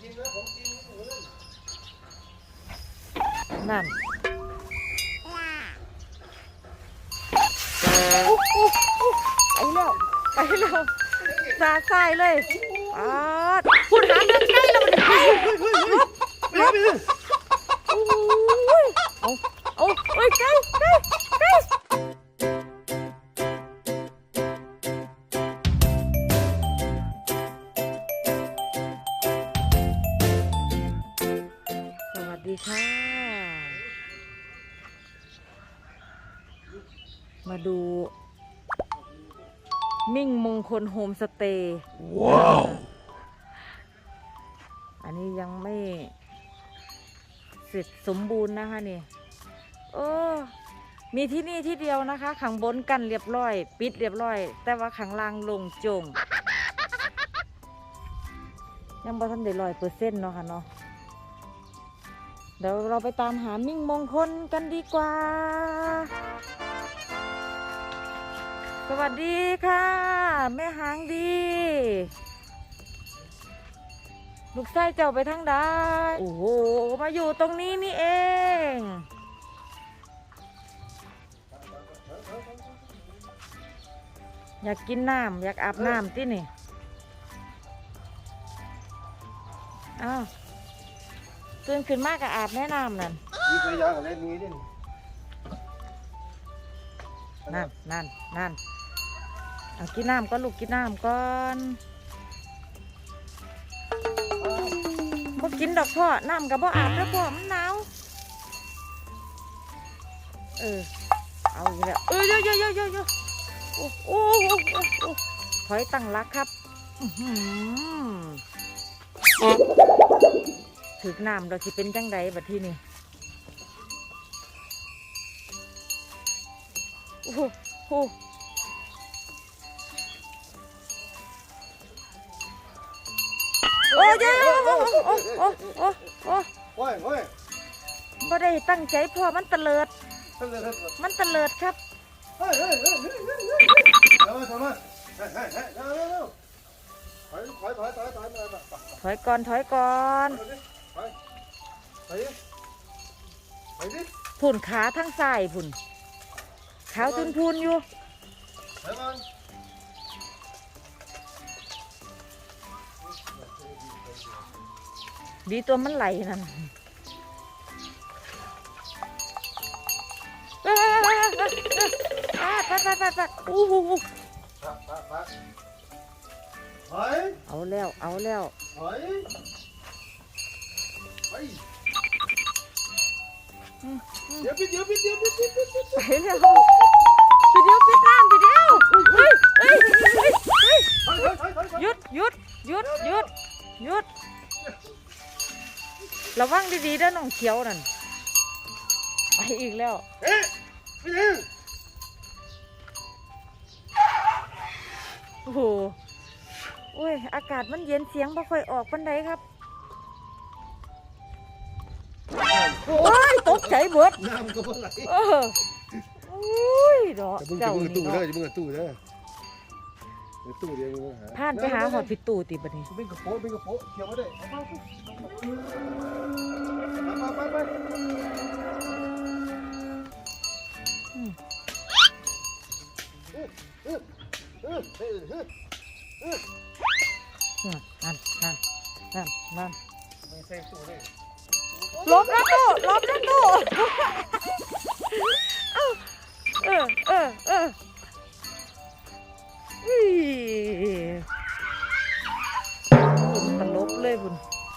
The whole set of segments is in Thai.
จริงนะของจริงเออนั่นอุ๊บอุ๊บอุ๊บไปแล้วไปแล้วสาสายเลยปาดพูดหาเรื่องใกล้แล้วมัน มาดู มิ่งมงคลโฮมสเตย์ว้าว อันนี้ยังไม่ เสร็จสมบูรณ์นะคะนี่โอ้มีที่นี่ที่เดียวนะคะขังบนกันเรียบร้อย ปิดเรียบร้อย แต่ว่าขังล่างลงโจง ยังบ่ทันได้ร้อยเปอร์เซ็นต์เนาะค่ะเนาะเดี๋ยวเราไปตามหามิ่งมงคลกันดีกว่า สวัสดีค่ะ แม่หางดี ลูกไส้เจ้าไปทางใดโอ้โห มาอยู่ตรงนี้นี่เอง อยากกินน้ำอยากอาบน้ำที่นี่อ้าวตื่นขึ้นมากกับอาบแม่น้ำนั่นมีพยางอะไรมีดินั่นนั่นนั่น เอากินน้ำก็ลูกกินน้ำก่อนบ่กินดอกพ่อ น้ำกับบ่อาบแล้วพ่อมันหนาวเออ เอาอีกแล้วเออเยอะเยอะเยอะเยอะเยอะโอ้โอ้โอ้โอ้โอ้ถอยตั้งรักครับถือหือถึกน้ำเราสิเป็นจังใดบัดที่นี่โอ้โห อ้ยโอ้ยโอ้ยโอ้ยโอ้ยโอ้ยโอ้ยโอ้ยบ่ได้ตั้งใจพ่อมันเตลิด เฮ้ยเฮ้ยเฮ้ยมันเตลิดครับ เฮ้ยเฮ้ยเฮ้ยเฮ้ยเฮ้ยเฮ้ยเดี๋ยวมาทำมาเฮ้ยเฮ้ยเฮ้ยเร็วเร็วเร็วถอยถอยถอยถอยถอยถอยถอยถอยก่อนถอยก่อนถอยถอยดิถอยดิผุ่นขาทั้งซ้ายผุ่นขาวทุนพูนๆอยู่ถอยมัน ดีตัวมันไหลนั่นเอ้ยเอ้ยเอ้ยเอ้ยเอ้ยไปไปไปไปอู้หูหูพักพักพักถอยเอาแล้ว เอาแล้วถอยไปเดี๋ยวปิดเดี๋ยวปิดเดี๋ยวปิดปิดปิดปิดไปแล้ว ระวังดีๆเด้อน้องเขียวนั่นไปอีกแล้วเอ๊ะไม่ถึงโอ้โหโอ้ยอากาศมันเย็นเสียงบ่ค่อยออกปันใดครับโอ้ยตกใจเบิดน้ำก็เพิ่งไหลเออโอ้ยดอกจะมึงจะเจ้ามึงนี่ตู้เด้อเนาะจะมึงตู้เด้อ ตู้เดียวมึงหาผ่านไปหาหอดพิตูติบัดนี้เป็นกระโปงเป็นกระโปงเขียวมาได้ไปไปไปอืมนั่นนั่นนั่นนั่นไม่ใช่ตู้เลยลบแล้วตู้ลบแล้วตู้เอ้าเออเออเอออุ้ยบุญ ตลบเลยบุญ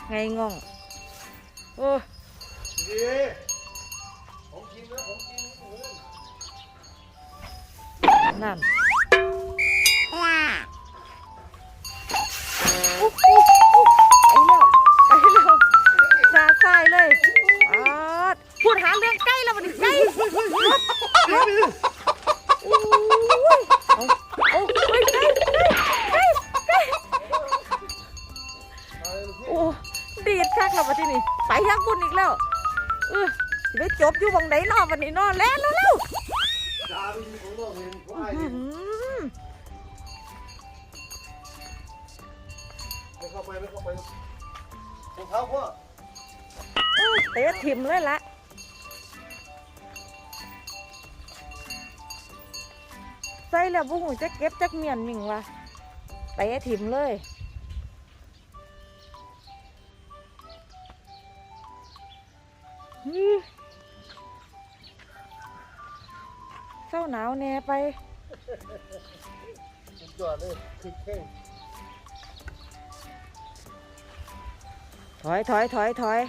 ไงง่อง โอ้ดีของกินนะของกิ เออสิไปจบอยู่บังไหนนอวันนี้นอแล้วแล้วแล้วดาวินของโลกเห็วายอื้อหือไม่เข้าไปไม่เข้าไปรองเท้าพ่อเตะถิ่มเลยละใส่แล้วบุหูจะเก็บจักเมียนหมิงวะเตะถิ่มเลย เศร้าหนาวแน่ไปสุดยอดเลยคือเข่งถอยถอยถอยถอย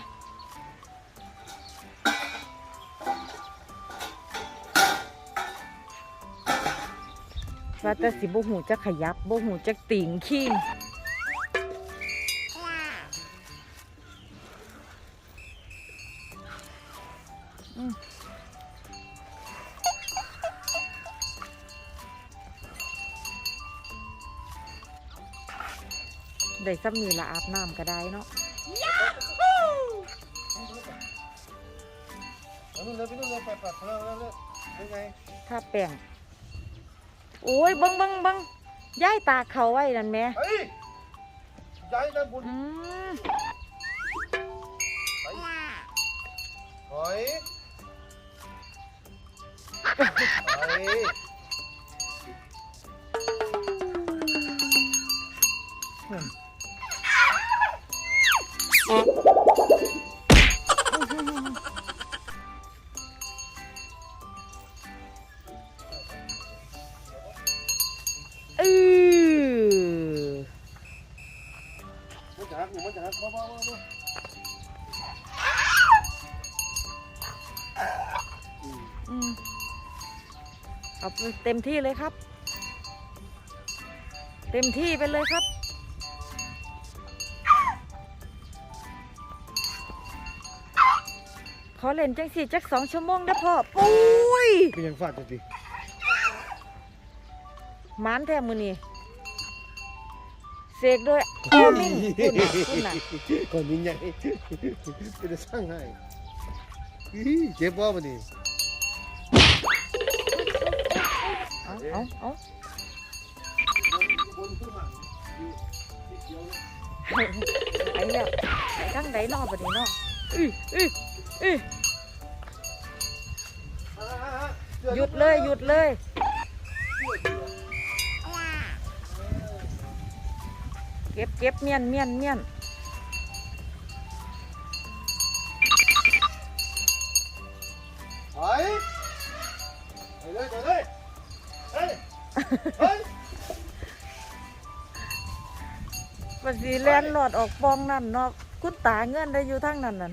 ว่าแต่สิบ่หูจะขยับบ่หูจะติ่งขี้ ได้ซ้ำนี่ละอาบน้ำก็ได้เนาะเอานู่นเลยไปนู่นเลยไปปัดแล้วแล้วแล้วเป็นไงถ้าแป้งโอ้ยเบังเบังเบังย้ายตากเขาไว้นั่นแหม่เฮ้ยย้ายด้านบนอืมไปถอยไป เออมันจะหักหนูมันจะหักมามามามาอืมเอาเต็มที่เลยครับ เต็มที่ไปเลยครับ ขอเล่นจังสี่จักสองชั่วโมงนะพ่อปุ้ยเป็นยังฟาดจังสิหมานแท้มือนี่เสกด้วยโอมิงคุณน่ะคุณน่ะก่อนนี้ใหญ่เป็นจะสร้างให้อีเจ็บบ่มันนี่เอาเอาเอาบนผู้หันอยู่ที่เขียวเลยไปแล้วไปทั้งใดนอกบัดนี้เนออื้ออื้ออื้ ออ่าอ่าอ่าหยุดเลยหยุดเลย เก็บเก็บเมียนเมียนเมียนถอยไปเลยไปเลยเฮ้ยเฮ้ยบัดสีแลนหลอดออกปองนั่นเนาะคุณตาเงินได้อยู่ทั้งนั้นนั่น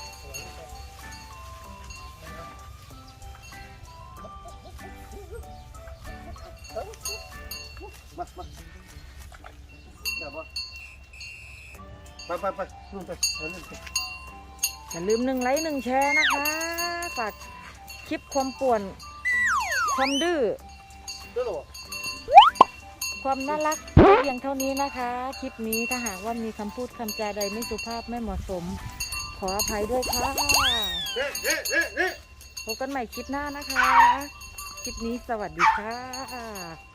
ไปไปไปนู่นไปเออนู่นไปอย่าลืมหนึ่งไลค์หนึ่งแชร์นะคะฝากคลิปความป่วน ความดื้อเดี๋ยวหรอความน่ารักเพียงเท่านี้นะคะ คลิปนี้ถ้าหากว่ามีคำพูดคำจาใดไม่สุภาพไม่เหมาะสม ขออภัยด้วยค่ะเฮ้เฮ้เฮ้เฮ้ พบกันใหม่คลิปหน้านะคะ คลิปนี้สวัสดีค่ะ